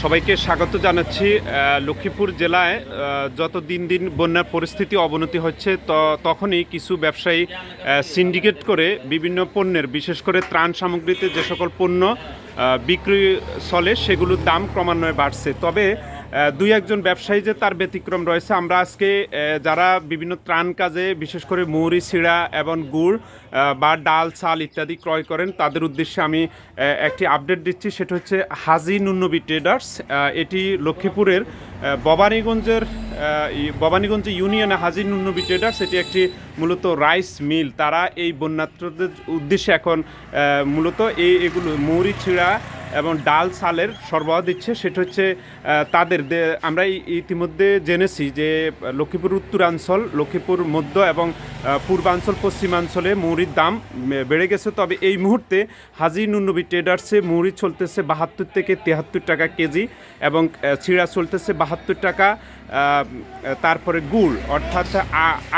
সবাইকে স্বাগত জানাচ্ছি। লক্ষ্মীপুর জেলায় যত দিন দিন বন্যার পরিস্থিতি অবনতি হচ্ছে, তো, তখনই কিছু ব্যবসায়ী সিন্ডিকেট করে বিভিন্ন পণ্যের, বিশেষ করে ত্রাণ সামগ্রীতে যে সকল পণ্য বিক্রি চলে, সেগুলোর দাম ক্রমান্বয়ে বাড়ছে। তবে দুই একজন ব্যবসায়ী যে তার ব্যতিক্রম রয়েছে। আমরা আজকে যারা বিভিন্ন ত্রাণ কাজে, বিশেষ করে মৌরি সিড়া এবং গুড় বা ডাল, চাল ইত্যাদি ক্রয় করেন, তাদের উদ্দেশ্যে আমি একটি আপডেট দিচ্ছি। সেটা হচ্ছে হাজি নুন্নবী ট্রেডার্স। এটি লক্ষ্মীপুরের ববানীগঞ্জের ভবানীগঞ্জ ইউনিয়নে হাজি নুন্নবী ট্রেডার্স। এটি একটি মূলত রাইস মিল। তারা এই বন্যাত্রদের উদ্দেশ্যে এখন মূলত এই এগুলো মৌরি ছিঁড়া এবং ডাল সালের সরবরাহ দিচ্ছে, সেটা হচ্ছে তাদের আমরা ইতিমধ্যে জেনেছি যে লক্ষ্মীপুর উত্তরাঞ্চল, লক্ষ্মীপুর মধ্য এবং পূর্বাঞ্চল, পশ্চিমাঞ্চলে মৌরির দাম বেড়ে গেছে। তবে এই মুহূর্তে হাজি নুন্নবী ট্রেডার্সে মৌরি চলতেছে বাহাত্তর থেকে তেহাত্তর টাকা কেজি এবং ছিঁড়া চলতেছে বাহাত্তর টাকা তারপরে গুড়, অর্থাৎ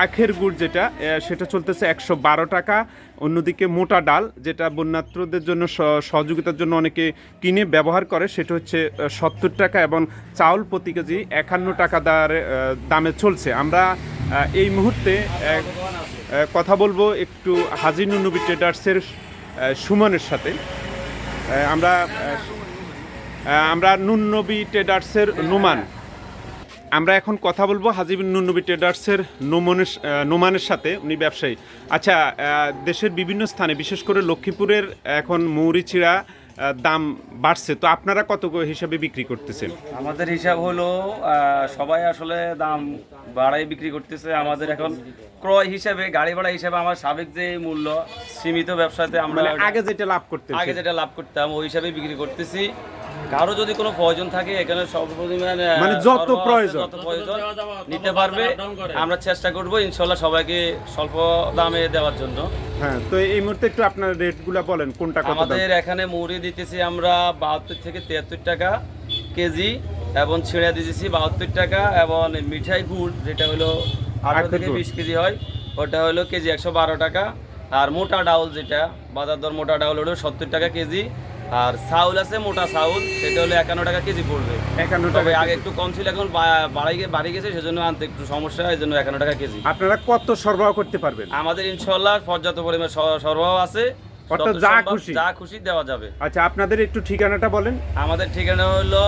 আখের গুড় যেটা সেটা চলতেছে একশো বারো টাকা। অন্যদিকে মোটা ডাল, যেটা বন্যাত্রদের জন্য সহযোগিতার জন্য অনেকে কিনে ব্যবহার করে সেটা হচ্ছে সত্তর টাকা এবং চাউল প্রতি কেজি একান্ন টাকা দারে, দামে চলছে। আমরা এই মুহূর্তে কথা বলব একটু হাজি নুনবী ট্রেডার্সের সুমনের সাথে। আমরা আমরা নুনবী ট্রেডার্সের নুমান। আমরা এখন কথা বলব হাজিব নুনবী ট্রেডার্সের নোমনের নোমানের সাথে উনি ব্যবসায়ী। আচ্ছা দেশের বিভিন্ন স্থানে বিশেষ করে লক্ষ্মীপুরের এখন মৌরিচিড়া দাম বাড়ছে তো আপনারা কত হিসাবে বিক্রি করতেছেন? আমাদের হিসাব হলো সবাই আসলে দাম বাড়াই বিক্রি করতেছে। আমাদের এখন ক্রয় হিসাবে গাড়ি ভাড়া হিসাবে আমার সাবেক যে মূল্য সীমিত ব্যবসাতে আমরা মানে আগে যেটা লাভ করতে আগে যেটা লাভ করতাম ওই হিসাবে বিক্রি করতেছি। কারও যদি কোনো প্রয়োজন থাকে এখানে মানে যত প্রয়োজন। প্রয়োজন নিতে পারবে। আমরা চেষ্টা করব ইনশাল্লাহ সবাইকে স্বল্প দামে দেওয়ার জন্য। হ্যাঁ তো এই মুহূর্তে একটু আপনার রেটগুলো বলেন কোনটা কত আমাদের এখানে মুড়ি দিতেছি আমরা বাহাত্তর থেকে তিয়াত্তর টাকা কেজি এবং ছিঁড়া দিতেছি বাহাত্তর টাকা এবং মিঠাই গুড় যেটা হলো আঠারো থেকে। বিশ কেজি হয় ওটা হলো কেজি একশো বারো টাকা। আর মোটা ডাউল যেটা বাজার দর মোটা ডাউল হলো সত্তর টাকা কেজি। আর চাউল আছে মোটা চাউল সেটা হলো একান্ন টাকা কেজি পড়বে। একান্ন টাকা আগে একটু কম ছিল এখন বাড়াই বাড়ি গেছে সেজন্য আনতে একটু সমস্যা এই জন্য একান্ন টাকা কেজি। আপনারা কত সরবরাহ করতে পারবেন? আমাদের ইনশাল্লাহ পর্যাপ্ত পরিমাণ সরবরাহ আছে। অর্থাৎ যা খুশি। যা খুশি দেওয়া যাবে। আচ্ছা আপনাদের একটু ঠিকানাটা বলেন। আমাদের ঠিকানা হলো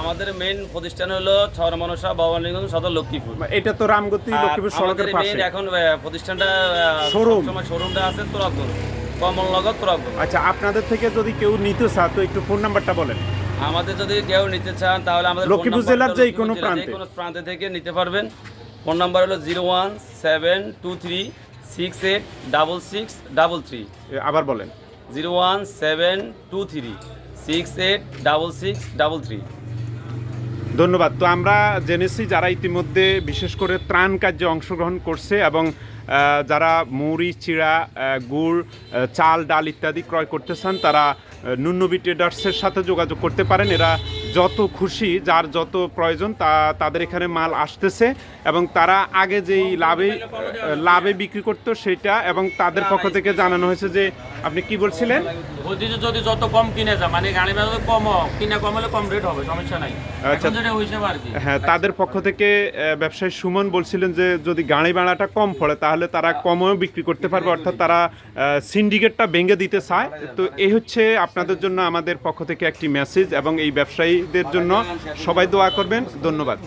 আমাদের মেইন প্রতিষ্ঠান হলো ছর মনসা ভবানীগঞ্জ সদর লক্ষ্মীপুর। এটা তো রামগতি লক্ষ্মীপুর সড়কের পাশে। এখন প্রতিষ্ঠানটা Showroom। সময় শোরুমটা আছে তোরাগঞ্জ। কমলনগর তোরাগঞ্জ আচ্ছা আপনাদের থেকে যদি কেউ নিতে চায় তো একটু ফোন নাম্বারটা বলেন। আমাদের যদি কেউ নিতে চান তাহলে আমাদের লক্ষ্মীপুর জেলার যে কোনো প্রান্তে। কোনো প্রান্তে থেকে নিতে পারবেন। ফোন নাম্বার হলো zero one seven two three six eight double six double three আবার বলেন। Zero one seven two three six eight double six double three ধন্যবাদ। তো আমরা জেনেছি যারা ইতিমধ্যে বিশেষ করে ত্রাণ কার্যে অংশগ্রহণ করছে এবং যারা মুড়ি, চিড়া গুড় চাল, ডাল ইত্যাদি ক্রয় করতে চান, তারা নুন্নবি ট্রেডার্সের সাথে যোগাযোগ করতে পারেন। এরা যত খুশি যার যত প্রয়োজন তা তাদের এখানে মাল আসতেছে এবং তারা আগে যেই লাভে লাভে বিক্রি করতো সেটা এবং তাদের পক্ষ থেকে জানানো হয়েছে যে আপনি কি বলছিলেন? যদি যত কম কিনে যা মানে গাড়ি ভাড়া কম কিনা কম হলে কম রেট হবে সমস্যা নাই। আচ্ছা। হ্যাঁ তাদের পক্ষ থেকে ব্যবসায়ী সুমন বলছিলেন যে যদি গাড়ি ভাড়াটা কম পড়ে তাহলে তারা কমেও বিক্রি করতে পারবে অর্থাৎ তারা সিন্ডিকেটটা ভেঙে দিতে চায়। তো এই হচ্ছে আপনাদের জন্য আমাদের পক্ষ থেকে একটি মেসেজ এবং এই ব্যবসায়ীদের জন্য সবাই দোয়া করবেন। ধন্যবাদ।